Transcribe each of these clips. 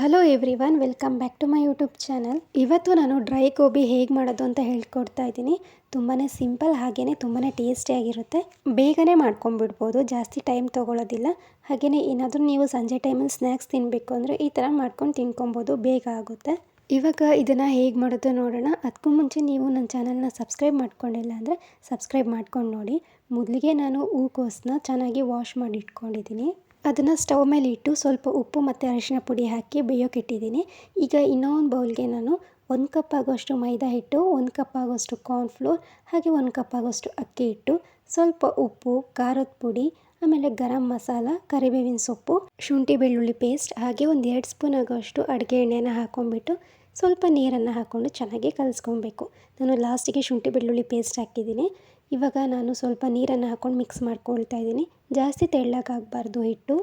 Hello everyone welcome back to my YouTube channel. ಇವತ್ತು ನಾನು dry gobi ಹೇಗೆ ಮಾಡೋದು ಅಂತ ಹೇಳ್ಕೊಡ್ತಾ ಇದ್ದೀನಿ. ತುಂಬಾ ಸಿಂಪಲ್ ಹಾಗೆಯೇ ತುಂಬಾ ಟೇಸ್ಟಿಯಾಗಿರುತ್ತೆ ಬೇಗನೆ ಮಾಡ್ಕೊಂಡ್ಬಿಡ್ಬೋದು, ಜಾಸ್ತಿ ಟೈಮ್ ತೊಗೊಳ್ಳೋದಿಲ್ಲ ಹಾಗೆಯೇ ಏನಾದರೂ ನೀವು ಸಂಜೆ ಟೈಮಲ್ಲಿ ಸ್ನ್ಯಾಕ್ಸ್ ತಿನ್ನಬೇಕು ಅಂದರೆ ಈ ಥರ ಮಾಡ್ಕೊಂಡು ತಿನ್ಕೊಬೋದು, ಬೇಗ ಆಗುತ್ತೆ. ಇವಾಗ ಇದನ್ನು ಹೇಗೆ ಮಾಡೋದು ನೋಡೋಣ. ಅದಕ್ಕೂ ಮುಂಚೆ ನೀವು ನನ್ನ ಚಾನಲ್ನ ಸಬ್ಸ್ಕ್ರೈಬ್ ಮಾಡ್ಕೊಂಡಿಲ್ಲ ಅಂದರೆ ಸಬ್ಸ್ಕ್ರೈಬ್ ಮಾಡ್ಕೊಂಡು ನೋಡಿ. ಮೊದಲಿಗೆ ನಾನು ಹೂಕೋಸನ್ನ ಚೆನ್ನಾಗಿ ವಾಶ್ ಮಾಡಿ ಇಟ್ಕೊಂಡಿದ್ದೀನಿ. ಅದನ್ನು ಸ್ಟವ್ ಮೇಲೆ ಇಟ್ಟು ಸ್ವಲ್ಪ ಉಪ್ಪು ಮತ್ತು ಅರಿಶಿನ ಪುಡಿ ಹಾಕಿ ಬೇಯೋಕೆ ಇಟ್ಟಿದ್ದೀನಿ. ಈಗ ಇನ್ನೊಂದು ಬೌಲ್ಗೆ ನಾನು ಒಂದು ಕಪ್ ಆಗೋಷ್ಟು ಮೈದಾ ಹಿಟ್ಟು, ಒಂದು ಕಪ್ ಆಗೋಷ್ಟು ಕಾರ್ನ್ಫ್ಲೋರ್ ಹಾಗೆ ಒಂದು ಕಪ್ ಆಗೋಷ್ಟು ಅಕ್ಕಿ ಹಿಟ್ಟು, ಸ್ವಲ್ಪ ಉಪ್ಪು, ಖಾರದ ಪುಡಿ, ಆಮೇಲೆ ಗರಂ ಮಸಾಲ, ಕರಿಬೇವಿನ ಸೊಪ್ಪು, ಶುಂಠಿ ಬೆಳ್ಳುಳ್ಳಿ ಪೇಸ್ಟ್, ಹಾಗೆ ಒಂದು ಎರಡು ಸ್ಪೂನ್ ಆಗೋಷ್ಟು ಅಡುಗೆ ಎಣ್ಣೆನ ಹಾಕ್ಕೊಂಬಿಟ್ಟು ಸ್ವಲ್ಪ ನೀರನ್ನು ಹಾಕ್ಕೊಂಡು ಚೆನ್ನಾಗಿ ಕಲಿಸ್ಕೊಬೇಕು. ನಾನು ಲಾಸ್ಟಿಗೆ ಶುಂಠಿ ಬೆಳ್ಳುಳ್ಳಿ ಪೇಸ್ಟ್ ಹಾಕಿದ್ದೀನಿ. ಇವಾಗ ನಾನು ಸ್ವಲ್ಪ ನೀರನ್ನು ಹಾಕ್ಕೊಂಡು ಮಿಕ್ಸ್ ಮಾಡ್ಕೊಳ್ತಾ ಇದ್ದೀನಿ. ಜಾಸ್ತಿ ತೆಳ್ಳಗಾಗಬಾರ್ದು ಹಿಟ್ಟು.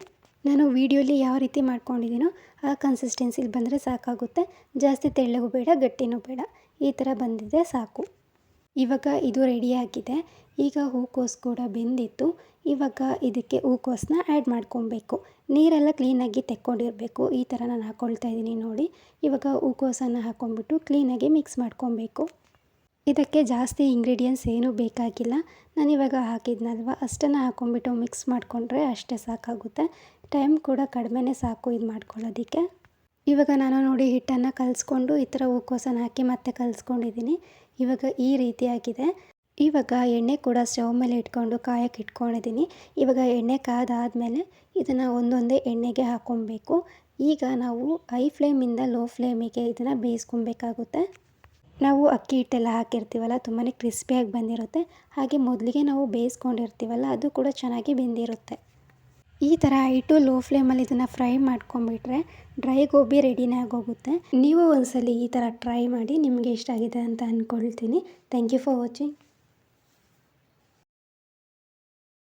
ನಾನು ವೀಡಿಯೋಲಿ ಯಾವ ರೀತಿ ಮಾಡ್ಕೊಂಡಿದ್ದೀನೋ ಆ ಕನ್ಸಿಸ್ಟೆನ್ಸಿಲಿ ಬಂದರೆ ಸಾಕಾಗುತ್ತೆ. ಜಾಸ್ತಿ ತೆಳ್ಳಗೂ ಬೇಡ, ಗಟ್ಟಿನೂ ಬೇಡ. ಈ ಥರ ಬಂದಿದೆ ಸಾಕು. ಇವಾಗ ಇದು ರೆಡಿಯಾಗಿದೆ ಈಗ ಹೂಕೋಸು ಕೂಡ ಬೆಂದಿತ್ತು. ಇವಾಗ ಇದಕ್ಕೆ ಹೂಕೋಸನ್ನ ಆ್ಯಡ್ ಮಾಡ್ಕೊಬೇಕು. ನೀರೆಲ್ಲ ಕ್ಲೀನಾಗಿ ತೆಕ್ಕೊಂಡಿರಬೇಕು. ಈ ಥರ ನಾನು ಹಾಕ್ಕೊಳ್ತಾ ಇದ್ದೀನಿ ನೋಡಿ. ಇವಾಗ ಹೂಕೋಸನ್ನು ಹಾಕ್ಕೊಂಡ್ಬಿಟ್ಟು ಕ್ಲೀನಾಗಿ ಮಿಕ್ಸ್ ಮಾಡ್ಕೊಬೇಕು. ಇದಕ್ಕೆ ಜಾಸ್ತಿ ಇಂಗ್ರೀಡಿಯೆಂಟ್ಸ್ ಏನೂ ಬೇಕಾಗಿಲ್ಲ. ನಾನು ಇವಾಗ ಹಾಕಿದ್ನಲ್ವ? ಅಷ್ಟನ್ನು ಹಾಕೊಂಡ್ಬಿಟ್ಟು ಮಿಕ್ಸ್ ಮಾಡಿಕೊಂಡ್ರೆ ಅಷ್ಟೇ ಸಾಕಾಗುತ್ತೆ. ಟೈಮ್ ಕೂಡ ಕಡಿಮೆನೇ ಸಾಕು ಇದು ಮಾಡ್ಕೊಳ್ಳೋದಕ್ಕೆ. ಇವಾಗ ನಾನು ನೋಡಿ ಹಿಟ್ಟನ್ನು ಕಲಿಸ್ಕೊಂಡು ಈ ಥರ ಹೂಕೋಸನ್ನು ಹಾಕಿ ಮತ್ತೆ ಕಲಿಸ್ಕೊಂಡಿದ್ದೀನಿ. ಇವಾಗ ಈ ರೀತಿಯಾಗಿದೆ. ಇವಾಗ ಎಣ್ಣೆ ಕೂಡ ಸ್ಟವ್ ಮೇಲೆ ಇಟ್ಕೊಂಡು ಕಾಯಕ್ಕೆ ಇಟ್ಕೊಂಡಿದ್ದೀನಿ. ಇವಾಗ ಎಣ್ಣೆ ಕಾದಾದಮೇಲೆ ಇದನ್ನು ಒಂದೊಂದೇ ಎಣ್ಣೆಗೆ ಹಾಕ್ಕೊಬೇಕು ಈಗ ನಾವು ಐ ಫ್ಲೇಮಿಂದ ಲೋ ಫ್ಲೇಮಿಗೆ ಇದನ್ನು ಬೇಯಿಸ್ಕೊಬೇಕಾಗುತ್ತೆ. ನಾವು ಅಕ್ಕಿ ಹಿಟ್ಟೆಲ್ಲ ಹಾಕಿರ್ತೀವಲ್ಲ ತುಂಬಾ ಕ್ರಿಸ್ಪಿಯಾಗಿ ಬಂದಿರುತ್ತೆ. ಹಾಗೆ ಮೊದಲಿಗೆ ನಾವು ಬೇಯಿಸ್ಕೊಂಡಿರ್ತೀವಲ್ಲ, ಅದು ಕೂಡ ಚೆನ್ನಾಗಿ ಬೆಂದಿರುತ್ತೆ. ಈ ಥರ ಇಟ್ಟು ಲೋ ಫ್ಲೇಮಲ್ಲಿ ಇದನ್ನು ಫ್ರೈ ಮಾಡ್ಕೊಂಬಿಟ್ರೆ ಡ್ರೈ ಗೋಬಿ ರೆಡಿನೇ ಆಗೋಗುತ್ತೆ. ನೀವು ಒಂದ್ಸಲಿ ಈ ಥರ ಟ್ರೈ ಮಾಡಿ ನಿಮಗೆ ಇಷ್ಟ ಆಗಿದೆ ಅಂತ ಅಂದ್ಕೊಳ್ತೀನಿ ಥ್ಯಾಂಕ್ ಯು ಫಾರ್ ವಾಚಿಂಗ್.